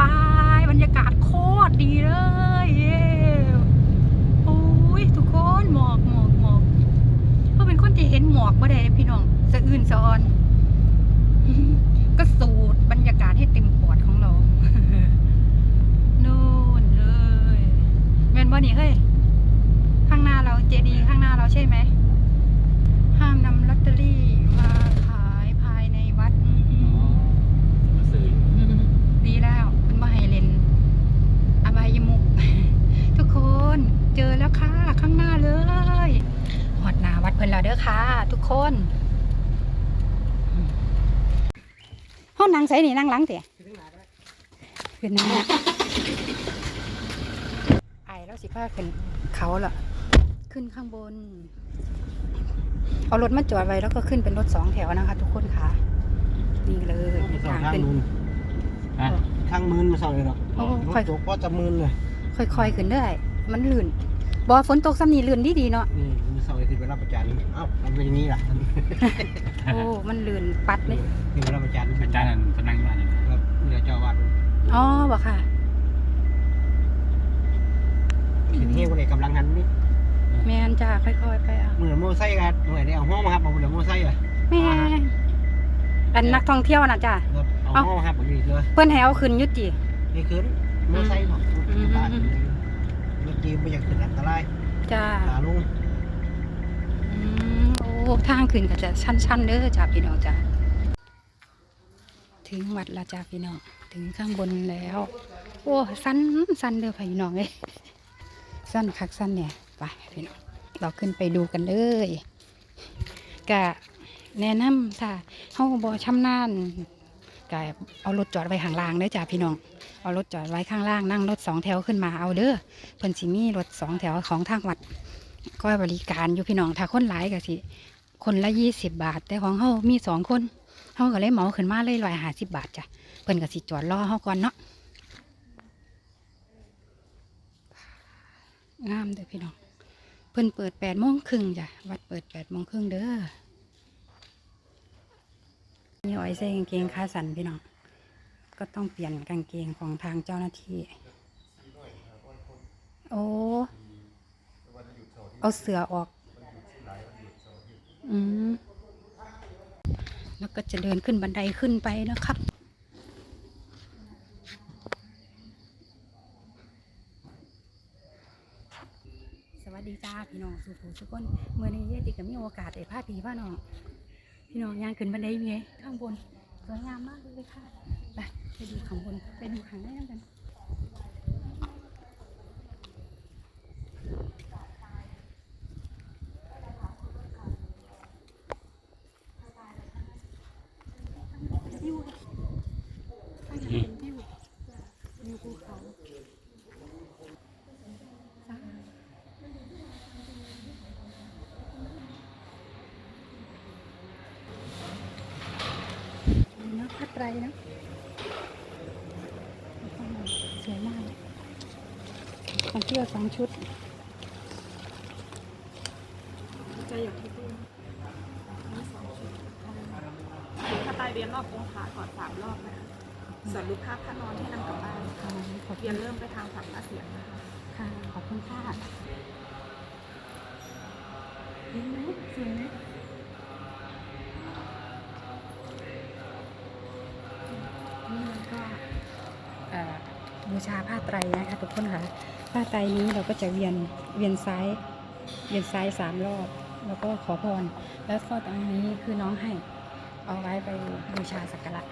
บาย บรรยากาศโคตรดีเลยเย้โอ้ยทุกคนหมอกหมอกหมอกเพราะเป็นคนที่เห็นหมอกบ่ได้พี่น้องสะอื่นสะออน ก็สูดบรรยากาศให้เต็มปอดของเรานู่นเลยแมนบ่นี่เฮ้ยข้างหน้าเราเจดีข้างหน้าเราใช่ไหมห้ามนำลอตเตอรี่มาขายภายในวัดอืมอืม มาซื้อ อืมดีแล้วเป็นว่าให้เล่นอบายมุก ทุกคน เจอแล้วค่ะ ข้างหน้าเลยหอดหนาวัดเพิ่นแล้วเด้อค่ะ ทุกคนห้องนางใส่นี่นั่งหลังเตะขึ้นนั่งนะไอแล้วสิพาขึ้นเขาล่ะขึ้นข้างบน เอารถมาจอดไว้แล้วก็ขึ้นเป็นรถสองแถวนะคะ ทุกคนค่ะ นี่เลยมาสองทางทางขึ้นมืนอะทางมืนมาสองเลยหรอกโอ้รค่อยถตกก็จะมืนเลย ค่อยๆขึ้นได้ มันลื่น บอฝนตกซ้ำนี่ลื่นดีดีๆเนาะนี่มือสองเลยที่ไปรับประจานเอ้ามันเป็นอย่างนี้ล่ะโอ้ มันลื่นปัดเลย ที่ไปรับประจานอาจารย์นั่นเพนนังอยู่อันนี้ครับเดี๋ยวเจ้าอาวัดอ๋อบอกค่ะ ถึงเฮี้ยคนเอกกำลังหันนี่แม่นจ้าค่อยๆไปเอามือโม่ไส้กันมือไหนเอาห้องมาครับเอามือโม่ไส้เลยแม่นอันนักท่องเที่ยวน่ะจ้า ครับเอาห้องมาครับแบบนี้เลยเพื่อนให้เอาขึ้นอยุติ นี่คืนโม่ไส้เนาะอืม บาท รถจีบไม่อยากขึ้นอันตรายจ้าขาลุงอืมโอ้ทางขึ้นก็จะชันๆเด้อจ้าพี่น้องจ้าถึงวัดและจ้าพี่น้องถึงข้างบนแล้ว โอ้สั้นสั้นเด้อพี่น้องเอ้ยสั้นคักสั้นเนี่ยไปพี่น้องเราขึ้นไปดูกันเลยก็แนะนำถ้าเฮาบ่ชำนาญก็เอารถจอดไว้ข้างล่างเด้อจ้าพี่น้อง เอารถจอดไว้ข้างล่างนั่งรถสองแถวขึ้นมาเอาเด้อเพิ่นสิมีรถสองแถวของทางวัดก็บริการอยู่พี่น้องถ้าคนหลายก็สิคนละยี่สิบบาท แต่ของเฮามีสองคนเฮาก็เลยเหมาขึ้นมาเลยร้อยห้าสิบบาทจ้ะเพิ่นก็สิจอดรอเฮาก่อนเนาะงามเด้อพี่น้องเพิ่นเปิดแปดโมงครึ่งจ้ะวัดเปิดแปดโมงครึ่งเด้อนี่อ้อยใส่กางเกงขาสั้นพี่น้อง ก็ต้องเปลี่ยนกางเกงของทางเจ้าหน้าที่ โอ้ เอาเสือออก อืม แล้วก็จะเดินขึ้นบันไดขึ้นไปนะครับสวัสดีจ้าพี่น้องสุภูสุกคนเมื่อนี้เยติก็มีโอกาสได้พาพี่พาน้องพี่น้องย่างขึ้นบันไดมีไงข้างบนสวยงามมากเลยค่ะ ไปไปดูของบนไปดูขังในกันอืมนวิววิวภูเขาสะอาดดีเนอะพัดไรเนอะสวยมากเลยของ เที่ยวสองชุดจะอยู่ที่ตู้งสองชุดถ้าไปเรียนรอบองค์พระก่อนสามรอบนะคะส่วนรูปภาพพระนอนที่นำกลับบ้านค่ะขอบเรียนเริ่มไปทางฝั่งพระเสียงนะคะค่ะขอบคุณค่ะเห็นไหมสวยไหม บูชาผ้าไตรนะคะทุกคนค่ะผ้าไตรนี้เราก็จะเวียนเวียนซ้ายเวียนซ้ายสามรอบ แล้วก็ขอพร แล้วก็ตรงนี้คือน้องให้เอาไว้ไปบูชาสักการะ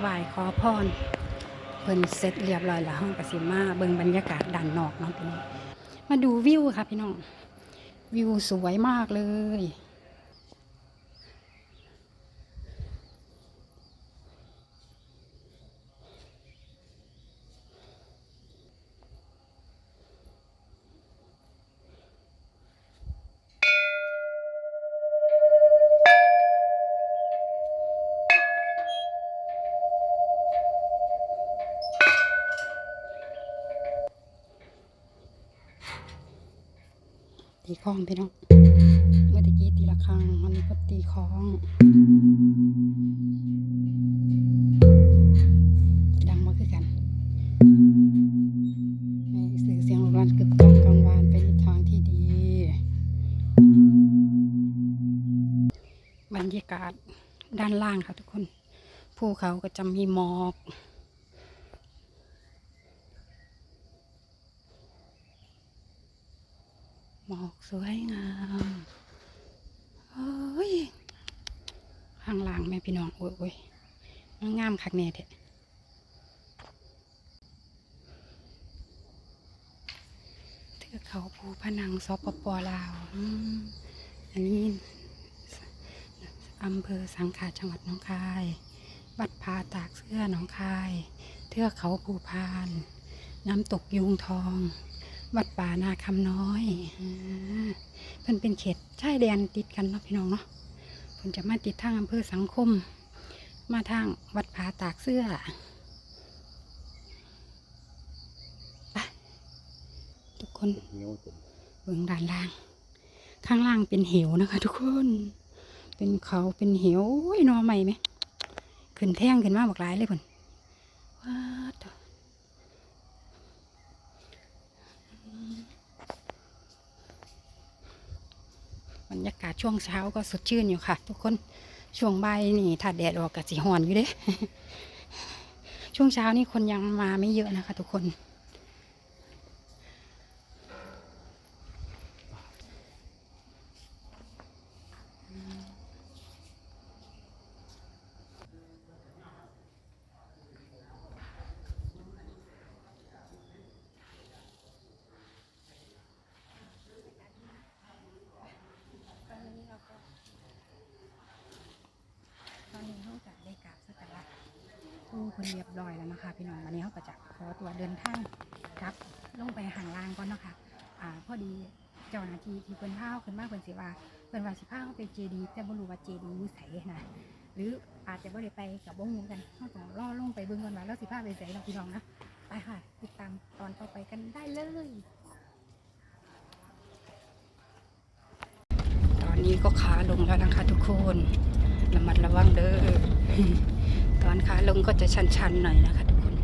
ไหว้ขอพรเพิ่นเสร็จเรียบร้อยแล้วห้องกสิมาเบิ่งบรรยากาศด้านนอกเนาะพี่น้องมาดูวิวค่ะพี่น้องวิวสวยมากเลย ตีคล้องพี่น้อง เมื่อตะกี้ตีละครังมันนี้ก็ตีคล้องดังมาคือกันให้สื่อเสียงรานกึกก้องกังวานไปในทางที่ดี บรรยากาศด้านล่างค่ะทุกคน ภูเขาก็จะมีหมอก หมอกสวยงามเฮ้ยข้างล่างแม่พี่น้องโอ้ยโอ้ยมันงามคักแน่เถอะเทือกเขาภูพนังสปปลาวอันนี้อำเภอสังขะจังหวัดหนองคายวัดพาตากเสื้อหนองคาย เทือกเขาภูพาน น้ำตกยุงทอง วัดป่านาคำน้อยเพิ่นเป็นเขตชายแดนติดกันเนาะพี่น้องเนาะเพิ่นจะมาติดทางอำเภอสังคม มาทางวัดผาตากเสื้อไปทุกคนเบื้องด้านล่าง ข้างล่างเป็นเหวนะคะ ทุกคน เป็นเขาเป็นเหวโอ้ยนอใหม่ไหมขึ้นแท่งขึ้นมาบอกหลายเลยพ่นว้าวเถอะบรร ยากาศช่วงเช้าก็สดชื่นอยู่ค่ะ ทุกคนช่วงบ่ายนี่ถ้าแดดออกก็สีหอนอยู่เด้ช่วงเช้านี่คนยังมาไม่เยอะนะคะ ทุกคนตอนนี้เขาจะได้กราบสักการะผู้คน เรียบร้อยแล้วนะคะ พี่น้องวันนี้เขาก็จะขอตัวเดินทางกลับลงไปห่างล่างก่อนเนาะคะอ่าพอดีเจ้าหน้าที่ที่เพิ่นพาเขาขึ้นมาเพิ่นสิว่าเพิ่นว่าสิพาเขาไปเจดีแต่บ่รู้ว่าเจดีย์อยู่ไสนะหรืออาจจะบ่ได้ไปกับบ่ฮู้กันเขาต้องรอลงไปเบิ่งก่อนว่าแล้วสิพาไปไสเนาะพี่น้องนะไปค่ะติดตามตอนต่อไปกันได้เลยตอนนี้ก็ขาลงแล้วนะคะทุกคนระมัดระวังเด้อ อนขาลงก็จะชันๆหน่อยนะคะทุกคน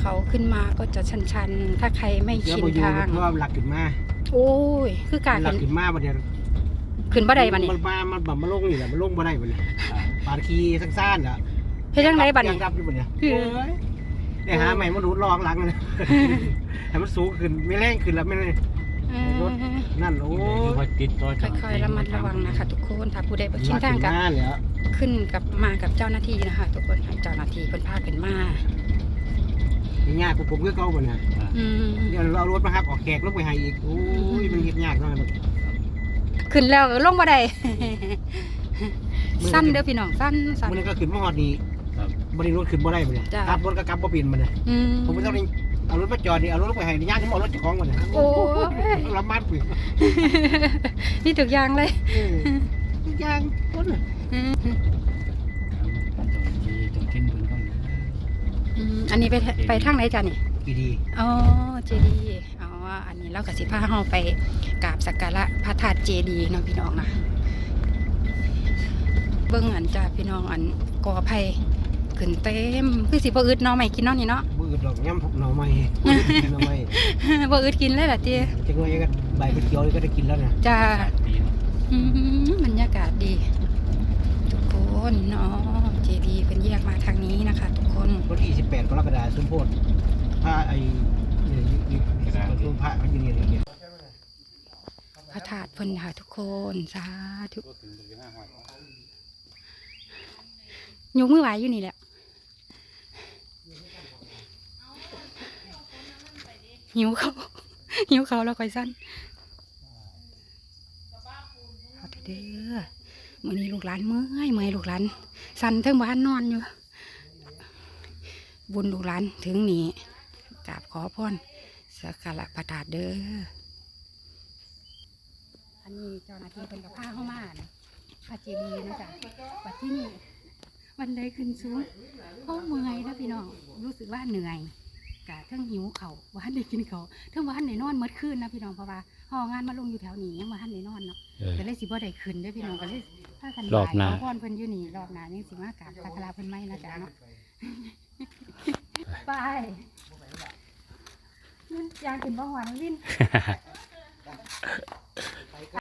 เขาขึ้นมาก็จะชันๆ ถ้าใครไม่เดี๋ยวชินบ่อยู่ทางเพราะว่ามันหลักขึ้นมาโอ้ย คือการหลัขึ้กนขึ้นมาบัดเดี๋ยวขึ้นบ่ได้บัดนี้มันมามันแบบมาลงนี่แหละมันลงบ่ได้บัดนี้ปาดคีสั้นๆอะเฮ็ดจังไดบัดยันี้งรับอยู่บัดเนี่ยคือโอ้ยได้หาใหม่มาดูดรองหลังเลยให้มันสูงขึ้นไม่แรงขึ้นแล้วไม่ ได้เออนั่นโอ้คืยอติดตัวค่อยๆระมัดระวังนะคะ ทุกคนถ้าผู้ใดบ่ชินหลักทางขึ้นกับมาเนี่ยขึ้นกับมากับเจ้าหน้าที่นะคะ ทุกคนให้เจ้าหน้าที่เพิ่นพาขึ้นมายากกว่าผมก็เก่าบัดเนี่ยอืมเดี๋ยวเราเอารถมาครับออกแขกลงไปให้อีกโอ้ยมันเฮ็ดยากมากเลยขึ้นแล้วลงบ่ได้สั้นเด้อพี่น้องสั้นสั้นมันก็ขึ้นมาฮอดดีครับบริรถขึ้นบ่ได้บัดเนี่ยจ้ะขับรถก็กลับบ่เป็นบัดเนี่ยอืมผมไม่ต้องนี่ เอารถมาจอดนี่เอารถลงไปให้นี่ย่างที่มเอารถเจ้าของบัดเนี่ยโอ้ยลำบากปุ๋ยนี่ทุกอย่างเลยเออย่างคนน่ะอืมที่ตรงเช่นเพิ่นก็อืมอันนี้ไปไปทางไหนจ้ะนี่ดีดีอ๋อเจดีย์อ๋อ อันนี้เรากับสิพาเฮาไปกราบสักการะพระธาตุเจดีย์เนาะพี่น้องนะเบิ่งอันจ้าพี่น้องอันกอไผ่ขึ้นเต็มคือสิบ่อึดเนาะไม่กินเนาะนี่เนาะมื อดอกย่ำหน่อไม้หน่อไม้บ่อึดกินเลยล่ะเจ้จังไงก็ใบเป็นเขียวก็ได้กินแล้วเนี่ยจ้าดีเนาะอืมบรรยากาศดี ทุกคนเนาะเจดีย์เพิ่นแยกมาทางนี้นะคะ ทุกคนวันที่28กรกฎาคมสมโพธิพระไอ้เนี่ยอยู่อยู่พระมันอยู่นี่เนี่ยพระธาตุเพิ่นค่ะทุกคนสาธุยกมือไหวอยู่นี่แหละ หิวเขาหิวเขาแล้วคอยสั้นเอาเถอเด้อมื่อนี้ลูกหลานเมื่อยเมื่อยลูกหลานสั่นเทิงบ้านนอนอยู่ บุญลูกหลานถึงนี่กราบขอพรสักการะประทาดเด้ออันนี้เจ้าหน้าที่เป็นกับผ้าเข้ามานะผ้าเจดีย์นะจ๊ะวัดที่นี่วันใดขึ้นสูงเพราเมื่อยนะพี่น้องรู้สึกว่าเหนื่อย กะทั้งหิวเขาวว่าหันได้กินเขาวทั้งว่าหันได้นอนเมื่อคืนนะพี่น้องเพราะว่าห้องงานมาลงอยู่แถวนี้ยังว่าหันได้นอนเนาะเออ ก็เลยสิบ่ได้ขึ้นเด้อพี่น้องก็เลยพากันรอบหน้าขอพรเพิ่นอยู่นี่รอบหน้ายังสิมากราบสักการะเพิ่นไหมนะจ๊ะเนาะไปมันอยากกินบ้างหวานวิน